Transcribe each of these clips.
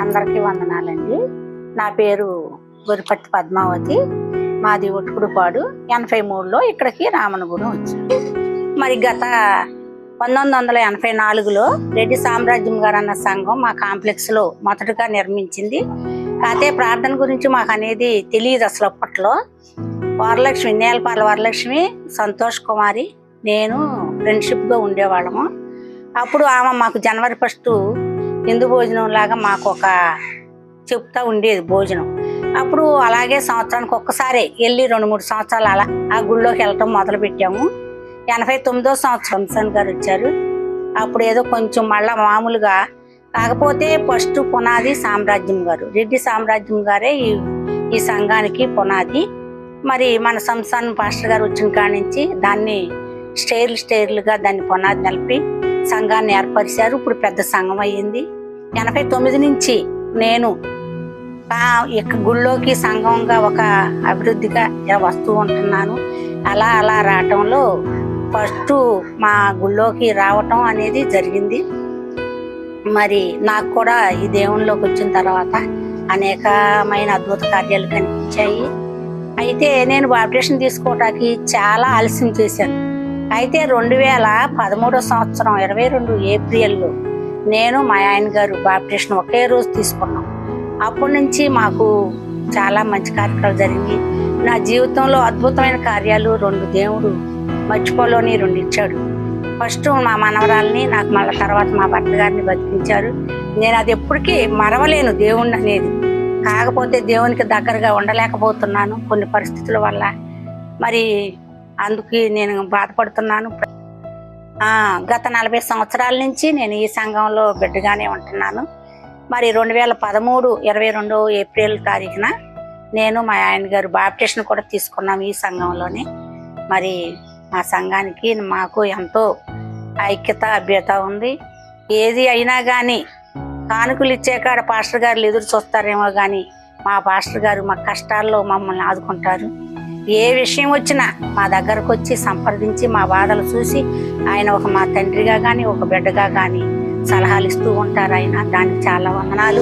అందరికీ వందనాలండి. నా పేరు గురిపట్టి పద్మావతి. మాది ఒట్టుకుడుపాడు ఎనభై మూడులో ఇక్కడికి రామనగూడెం వచ్చింది మరి గత పంతొమ్మిది వందల ఎనభై నాలుగులో రెడ్డి సామ్రాజ్యం గారు అన్న సంఘం మా కాంప్లెక్స్లో మొదటగా నిర్మించింది. అయితే ప్రార్థన గురించి మాకు అనేది తెలియదు అసలు అప్పట్లో. వరలక్ష్మి నేలపాల వరలక్ష్మి సంతోష్ కుమారి నేను ఫ్రెండ్షిప్గా ఉండేవాళ్ళము. అప్పుడు ఆమె మాకు జనవరి ఫస్ట్ హిందూ భోజనం లాగా మాకు ఒక చెప్తా ఉండేది భోజనం. అప్పుడు అలాగే సంవత్సరానికి ఒక్కసారి వెళ్ళి రెండు మూడు సంవత్సరాలు అలా ఆ గుళ్ళోకి వెళ్ళటం మొదలు పెట్టాము. ఎనభై తొమ్మిదో సంవత్సరం హంసన్ గారు వచ్చారు. అప్పుడు ఏదో కొంచెం మళ్ళా మామూలుగా కాకపోతే ఫస్ట్ పునాది సామ్రాజ్యం గారు రెడ్డి సామ్రాజ్యం గారే ఈ ఈ సంఘానికి పునాది. మరి మన సంసాన్ పాస్టర్ గారు వచ్చిన కాడి నుంచి దాన్ని స్టైర్లు స్టైర్లుగా దాన్ని పునాది నిలిపి సంఘాన్ని ఏర్పరిచారు. ఇప్పుడు పెద్ద సంఘం అయ్యింది. ఎనభై తొమ్మిది నుంచి నేను ఆ ఇక గుళ్ళోకి సంఘంగా ఒక అభివృద్ధిగా వస్తూ ఉంటున్నాను. అలా అలా రావటంలో ఫస్ట్ మా గుళ్ళోకి రావటం అనేది జరిగింది. మరి నాకు కూడా ఈ దేవునిలోకి వచ్చిన తర్వాత అనేకమైన అద్భుత కార్యాలు కనిపించాయి. అయితే నేను బాప్టేషన్ తీసుకోవటానికి చాలా ఆలస్యం చేశాను. అయితే రెండు వేల పదమూడో సంవత్సరం ఇరవై రెండు ఏప్రిల్లో నేను మా ఆయన గారు బాప్టిషన్ ఒకే రోజు తీసుకున్నాం. అప్పటి నుంచి మాకు చాలా మంచి కార్యక్రమాలు జరిగి నా జీవితంలో అద్భుతమైన కార్యాలు రెండు దేవుడు మర్చిపోలోని రెండు ఇచ్చాడు. ఫస్ట్ మా మనవరాల్ని నాకు మళ్ళీ తర్వాత మా భర్త గారిని బతికించారు. నేను అది ఎప్పటికీ మరవలేను దేవుణ్ణి అనేది. కాకపోతే దేవునికి దగ్గరగా ఉండలేకపోతున్నాను కొన్ని పరిస్థితుల వల్ల. మరి అందుకు నేను బాధపడుతున్నాను. గత నలభై సంవత్సరాల నుంచి నేను ఈ సంఘంలో బిడ్డగానే ఉంటున్నాను. మరి రెండు వేల పదమూడు ఇరవై రెండు ఏప్రిల్ తారీఖున నేను మా ఆయన గారు బాప్టిషన్ కూడా తీసుకున్నాం ఈ సంఘంలోనే. మరి మా సంఘానికి మాకు ఎంతో ఐక్యత అభ్యత ఉంది. ఏది అయినా కానీ కానుకలు ఇచ్చే కాడ పాస్టర్ గారు ఎదురు చూస్తారేమో కానీ మా పాస్టర్ గారు మా కష్టాల్లో మమ్మల్ని ఆదుకుంటారు. ఏ విషయం వచ్చినా మా దగ్గరకు వచ్చి సంప్రదించి మా బాధలు చూసి ఆయన ఒక మా తండ్రిగా కానీ ఒక బిడ్డగా కానీ సలహాలు ఇస్తూ ఉంటారు ఆయన. దానికి చాలా వందనాలు.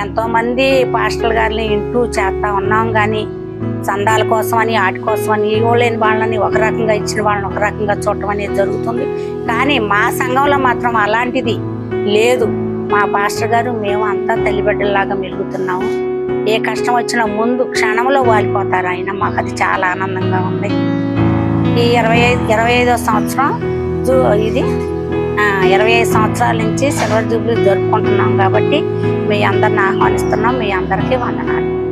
ఎంతోమంది పాస్టర్ పాస్టల్ గారిని ఇంటూ చేస్తా ఉన్నాం కానీ చందాల కోసమని ఆటి కోసమని ఇవ్వలేని వాళ్ళని ఒక రకంగా ఇచ్చిన వాళ్ళని ఒక రకంగా చూడటం అనేది జరుగుతుంది. కానీ మా సంఘంలో మాత్రం అలాంటిది లేదు. మా పాస్టర్ గారు మేము అంతా తల్లిబిడ్డల్లాగా మెలుగుతున్నాము. ఏ కష్టం వచ్చినా ముందు క్షణంలో వాలిపోతారు ఆయన. మాకు అది చాలా ఆనందంగా ఉంది. ఈ ఇరవై ఐదు ఇరవై ఐదో సంవత్సరం జూ- ఇది ఆ, ఇరవై ఐదు సంవత్సరాల నుంచి సిల్వర్ జూబ్లీ జరుపుకుంటున్నాం కాబట్టి మీ అందరిని ఆహ్వానిస్తున్నాం. మీ అందరికీ వందనాలు.